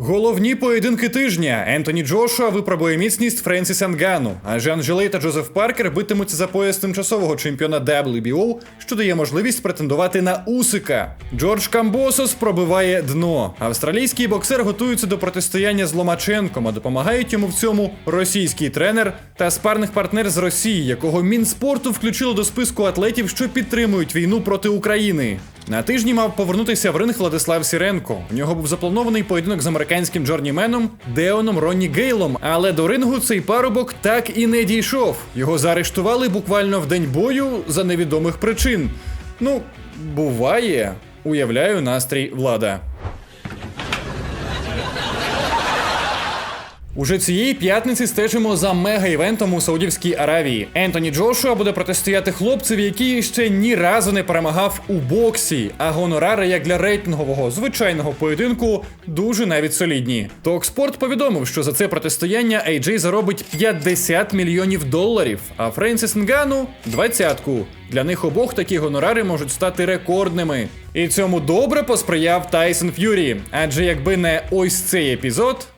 Головні поєдинки тижня Ентоні Джошуа випробує міцність Френсіса Нгану, а Жан Жилей та Джозеф Паркер битимуться за пояс тимчасового чемпіона WBO, що дає можливість претендувати на Усика. Джордж Камбосос пробиває дно. Австралійський боксер готується до протистояння з Ломаченком, а допомагають йому в цьому російський тренер та спарних партнер з Росії, якого Мінспорту включило до списку атлетів, що підтримують війну проти України. На тижні мав повернутися в ринг Владислав Сіренко. У нього був запланований поєдинок з американським джорніменом Деоном Ронні Гейлом, але до рингу цей парубок так і не дійшов. Його заарештували буквально в день бою за невідомих причин. Ну, буває, уявляю настрій влада. Уже цієї п'ятниці стежимо за мега-івентом у Саудівській Аравії. Ентоні Джошуа буде протистояти хлопцеві, який ще ні разу не перемагав у боксі, а гонорари, як для рейтингового звичайного поєдинку, дуже навіть солідні. Токспорт повідомив, що за це протистояння AJ заробить 50 мільйонів доларів, а Френсіс Нгану двадцятку. Для них обох такі гонорари можуть стати рекордними. І цьому добре посприяв Тайсон Ф'юрі. Адже якби не ось цей епізод,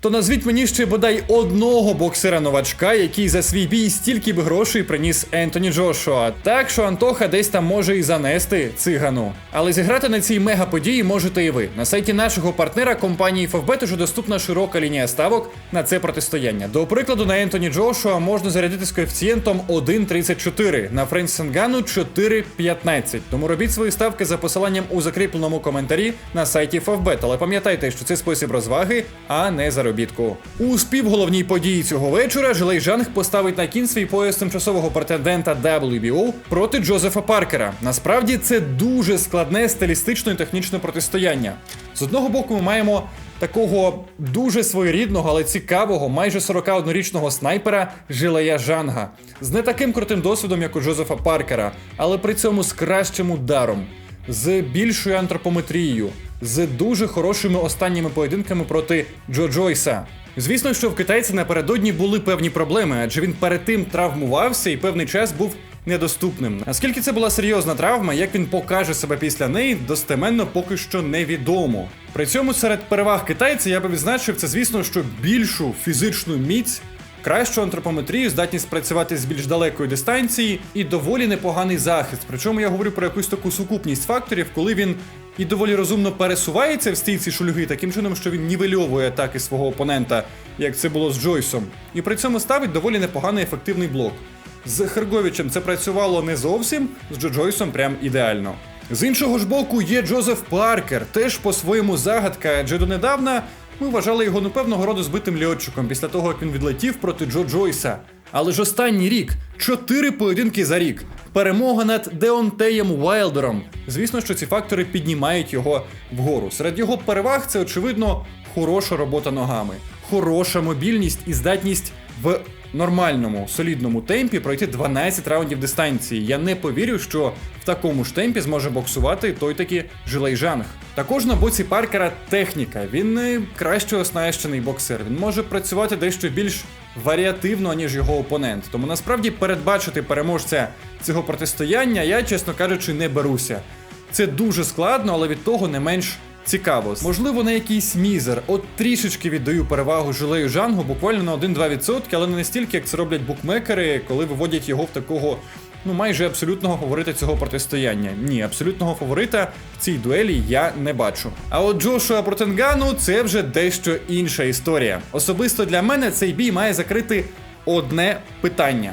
то назвіть мені ще бодай одного боксера-новачка, який за свій бій стільки б грошей приніс Ентоні Джошуа. Так що Антоха десь там може і занести цигану. Але зіграти на цій мега-події можете і ви. На сайті нашого партнера компанії Favbet уже доступна широка лінія ставок на це протистояння. До прикладу, на Ентоні Джошуа можна зарядити з коефіцієнтом 1,34, на Френсі Нгану 4,15. Тому робіть свої ставки за посиланням у закріпленому коментарі на сайті Favbet. Але пам'ятайте, що це спосіб розваги, а не заробітку. У співголовній події цього вечора Жилей Жанг поставить на кін свій пояс тимчасового претендента WBO проти Джозефа Паркера. Насправді це дуже складне стилістично і технічне протистояння. З одного боку, ми маємо такого дуже своєрідного, але цікавого, майже 41-річного снайпера Жилея Жанга з не таким крутим досвідом, як у Джозефа Паркера, але при цьому з кращим ударом, з більшою антропометрією, з дуже хорошими останніми поєдинками проти Джо Джойса. Звісно, що в китайці напередодні були певні проблеми, адже він перед тим травмувався і певний час був недоступним. Наскільки це була серйозна травма, як він покаже себе після неї, достеменно поки що невідомо. При цьому серед переваг китайця я би відзначив це, звісно, що більшу фізичну міць. Кращу антропометрію, здатність працювати з більш далекої дистанції і доволі непоганий захист. Причому я говорю про якусь таку сукупність факторів, коли він і доволі розумно пересувається в стійці шульги, таким чином, що він нівельовує атаки свого опонента, як це було з Джойсом, і при цьому ставить доволі непоганий ефективний блок. З Херговичем це працювало не зовсім, з Джо Джойсом прям ідеально. З іншого ж боку, є Джозеф Паркер, теж по-своєму загадка, адже донедавна ми вважали його ну певного роду збитим льотчиком після того, як він відлетів проти Джо Джойса. Але ж останній рік чотири поєдинки за рік. Перемога над Деонтеєм Уайлдером. Звісно, що ці фактори піднімають його вгору. Серед його переваг це очевидно хороша робота ногами, хороша мобільність і здатність в нормальному солідному темпі пройти 12 раундів дистанції. Я не повірю, що в такому ж темпі зможе боксувати той таки Жилей Жанг. Також на боці Паркера техніка. Він не краще оснащений боксер. Він може працювати дещо більш варіативно, ніж його опонент. Тому насправді передбачити переможця цього протистояння я, чесно кажучи, не беруся. Це дуже складно, але від того не менш цікаво. Можливо, на якийсь мізер. От трішечки віддаю перевагу жилею Жангу, буквально на 1-2%, але не настільки, як це роблять букмекери, коли виводять його в такого. Ну, майже абсолютного фаворита цього протистояння. Ні, абсолютного фаворита в цій дуелі я не бачу. А от Джошуа проти Нгану це вже дещо інша історія. Особисто для мене цей бій має закрити одне питання: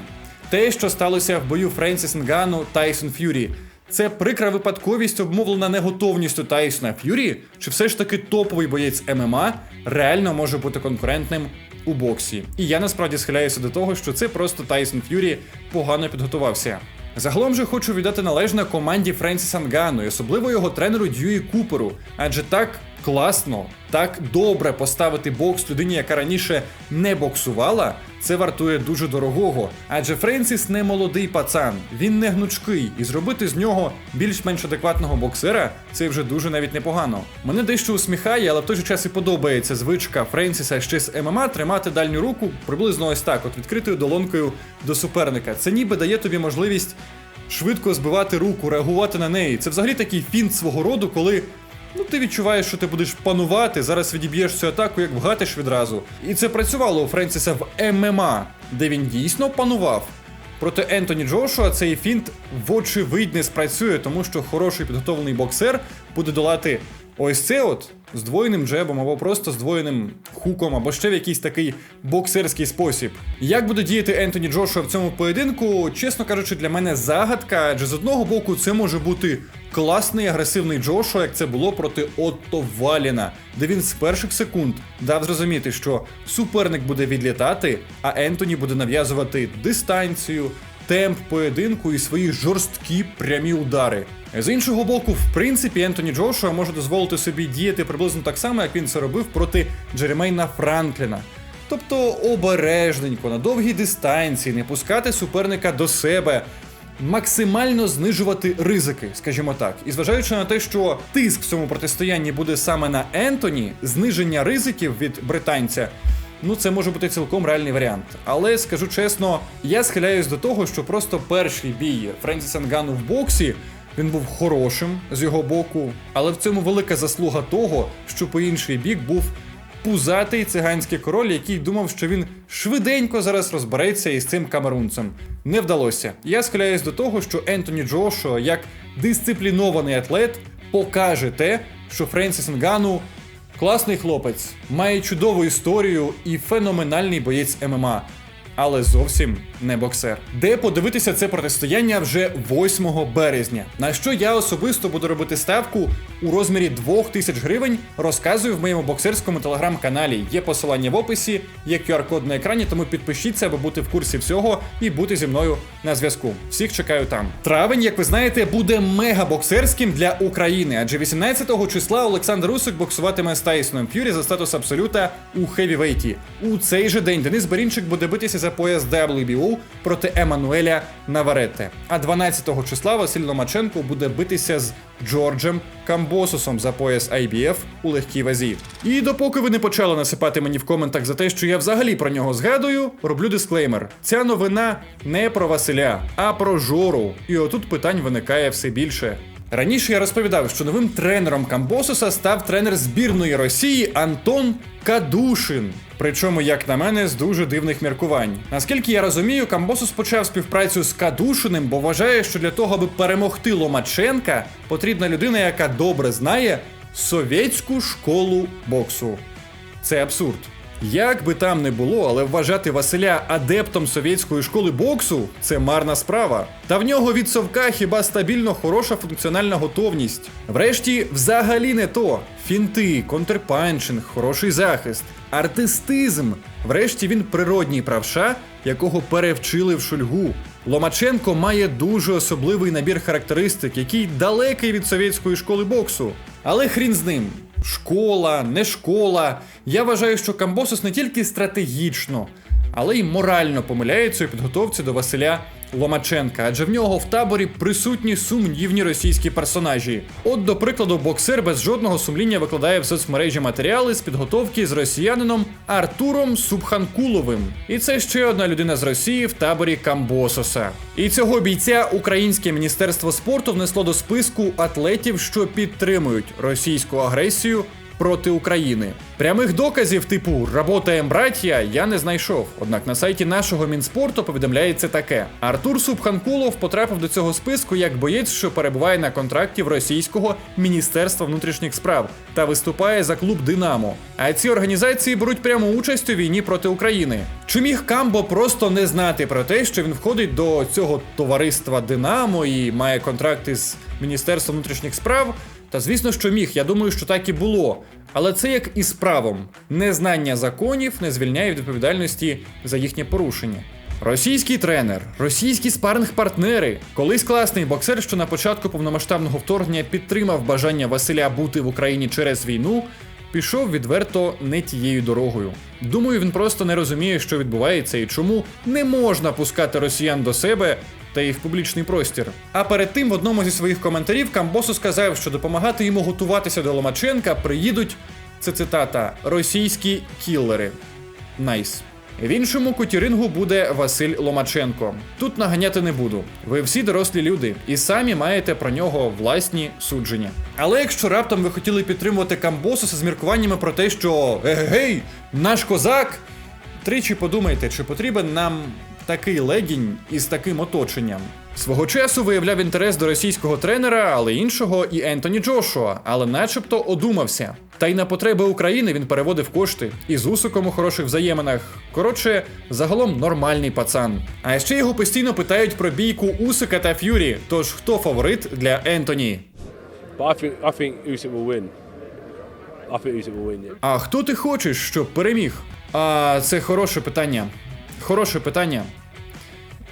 те, що сталося в бою Френсіс Нгану Тайсон Ф'юрі. Це прикра випадковість, обмовлена неготовністю Тайсона Ф'юрі, чи все ж таки топовий боєць ММА реально може бути конкурентним у боксі. І я насправді схиляюся до того, що це просто Тайсон Ф'юрі погано підготувався. Загалом же хочу віддати належне команді Френсіса Нгану, і особливо його тренеру Дьюї Куперу, адже так класно, так добре поставити бокс людині, яка раніше не боксувала, це вартує дуже дорогого. Адже Френсіс не молодий пацан, він не гнучкий, і зробити з нього більш-менш адекватного боксера це вже дуже навіть непогано. Мене дещо усміхає, але в той же час і подобається звичка Френсіса ще з ММА тримати дальню руку приблизно ось так, от відкритою долонкою до суперника. Це ніби дає тобі можливість швидко збивати руку, реагувати на неї. Це взагалі такий фінт свого роду, коли Ну, ти відчуваєш, що ти будеш панувати, зараз відіб'єш цю атаку, як вгатиш відразу. І це працювало у Френсіса в ММА, де він дійсно панував. Проти Ентоні Джошуа цей фінт вочевидь не спрацює, тому що хороший підготовлений боксер буде долати ось це от здвоєним джебом або просто здвоєним хуком, або ще в якийсь такий боксерський спосіб. Як буде діяти Ентоні Джошуа в цьому поєдинку, чесно кажучи, для мене загадка, адже з одного боку це може бути класний агресивний Джошуа, як це було проти Отто Валіна, де він з перших секунд дав зрозуміти, що суперник буде відлітати, а Ентоні буде нав'язувати дистанцію, темп поєдинку і свої жорсткі прямі удари. З іншого боку, в принципі, Ентоні Джошуа може дозволити собі діяти приблизно так само, як він це робив проти Джеремейна Франкліна. Тобто обережненько, на довгій дистанції, не пускати суперника до себе, максимально знижувати ризики, скажімо так. І зважаючи на те, що тиск в цьому протистоянні буде саме на Ентоні, зниження ризиків від британця. Ну, це може бути цілком реальний варіант. Але скажу чесно, я схиляюсь до того, що просто перший бій Френсіса Нгану в боксі він був хорошим з його боку, але в цьому велика заслуга того, що по інший бік був пузатий циганський король, який думав, що він швиденько зараз розбереться із цим камерунцем. Не вдалося. Я схиляюсь до того, що Ентоні Джошуа, як дисциплінований атлет, покаже те, що Френсіс Нгану класний хлопець, має чудову історію і феноменальний боєць ММА. Але зовсім не боксер. Де подивитися це протистояння вже 8 березня. На що я особисто буду робити ставку у розмірі 2000 гривень, розказую в моєму боксерському телеграм-каналі. Є посилання в описі, є QR-код на екрані, тому підпишіться, аби бути в курсі всього і бути зі мною на зв'язку. Всіх чекаю там. Травень, як ви знаєте, буде мега боксерським для України, адже 18 числа Олександр Усик боксуватиме з Тайсоном Ф'юрі за статус абсолюта у хевівейті. У цей же день Денис Берінчик буде битися за пояс WBO проти Еммануеля Наваретте. А 12-го числа Василь Ломаченко буде битися з Джорджем Камбосусом за пояс IBF у легкій вазі. І допоки ви не почали насипати мені в коментах за те, що я взагалі про нього згадую, роблю дисклеймер. Ця новина не про Василя, а про Жору. І отут питань виникає все більше. Раніше я розповідав, що новим тренером Камбосуса став тренер збірної Росії Антон Кадушин. Причому, як на мене, з дуже дивних міркувань. Наскільки я розумію, Камбосус почав співпрацю з Кадушиним, бо вважає, що для того, аби перемогти Ломаченка, потрібна людина, яка добре знає совєтську школу боксу. Це абсурд. Як би там не було, але вважати Василя адептом совєтської школи боксу це марна справа. Та в нього від совка хіба стабільно хороша функціональна готовність. Врешті, взагалі не то. Фінти, контрпанчинг, хороший захист, артистизм. Врешті він природній правша, якого перевчили в шульгу. Ломаченко має дуже особливий набір характеристик, який далекий від совєтської школи боксу. Але хрін з ним. Школа, не школа. Я вважаю, що Камбосус не тільки стратегічно, але й морально помиляється у підготовці до Василя Ломаченка, адже в нього в таборі присутні сумнівні російські персонажі. От, до прикладу, боксер без жодного сумління викладає в соцмережі матеріали з підготовки з росіянином Артуром Субханкуловим. І це ще одна людина з Росії в таборі Камбососа. І цього бійця українське міністерство спорту внесло до списку атлетів, що підтримують російську агресію проти України. Прямих доказів типу «Работаєм, браття» я не знайшов. Однак на сайті нашого мінспорту повідомляється таке: Артур Субханкулов потрапив до цього списку як боєць, що перебуває на контракті в російського міністерства внутрішніх справ та виступає за клуб Динамо. А ці організації беруть пряму участь у війні проти України. Чи міг Камбо просто не знати про те, що він входить до цього товариства Динамо і має контракти з Міністерством внутрішніх справ? Та звісно, що міг, я думаю, що так і було. Але це як і з правом. Незнання законів не звільняє від відповідальності за їхнє порушення. Російський тренер, російські спаринг-партнери, колись класний боксер, що на початку повномасштабного вторгнення підтримав бажання Василя бути в Україні через війну, пішов відверто не тією дорогою. Думаю, він просто не розуміє, що відбувається і чому не можна пускати росіян до себе та їх в публічний простір. А перед тим в одному зі своїх коментарів Камбосу сказав, що допомагати йому готуватися до Ломаченка приїдуть. Це цитата російські кіллери. Найс. В іншому куті рингу буде Василь Ломаченко. Тут наганяти не буду. Ви всі дорослі люди і самі маєте про нього власні судження. Але якщо раптом ви хотіли підтримувати Камбосуса з міркуваннями про те, що егегей, наш козак, тричі подумайте, чи потрібен нам такий легінь із таким оточенням. Свого часу виявляв інтерес до російського тренера, але іншого і Ентоні Джошуа, але начебто одумався. Та й на потреби України він переводив кошти і з Усиком у хороших взаєминах. Коротше, загалом нормальний пацан. А ще його постійно питають про бійку Усика та Ф'юрі. Тож хто фаворит для Ентоні? А хто ти хочеш, щоб переміг? А це хороше питання. Хороше питання.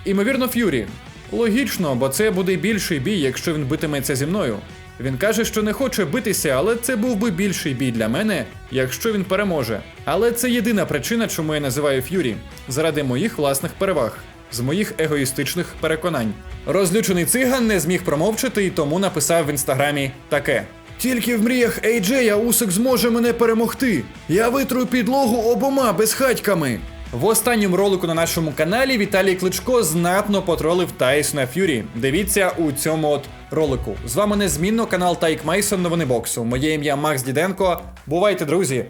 Імовірно, Ф'юрі. Логічно, бо це буде більший бій, якщо він битиметься зі мною. Він каже, що не хоче битися, але це був би більший бій для мене, якщо він переможе. Але це єдина причина, чому я називаю Ф'юрі заради моїх власних переваг, з моїх егоїстичних переконань. Розлючений циган не зміг промовчати і тому написав в інстаграмі таке. Тільки в мріях Ейджея Усик зможе мене перемогти. Я витру підлогу обома безхатьками. В останньому ролику на нашому каналі Віталій Кличко знатно потролив Тайсона Ф'юрі. Дивіться у цьому от ролику. З вами незмінно канал Тайк Мейсон Новини боксу. Моє ім'я Макс Діденко. Бувайте, друзі!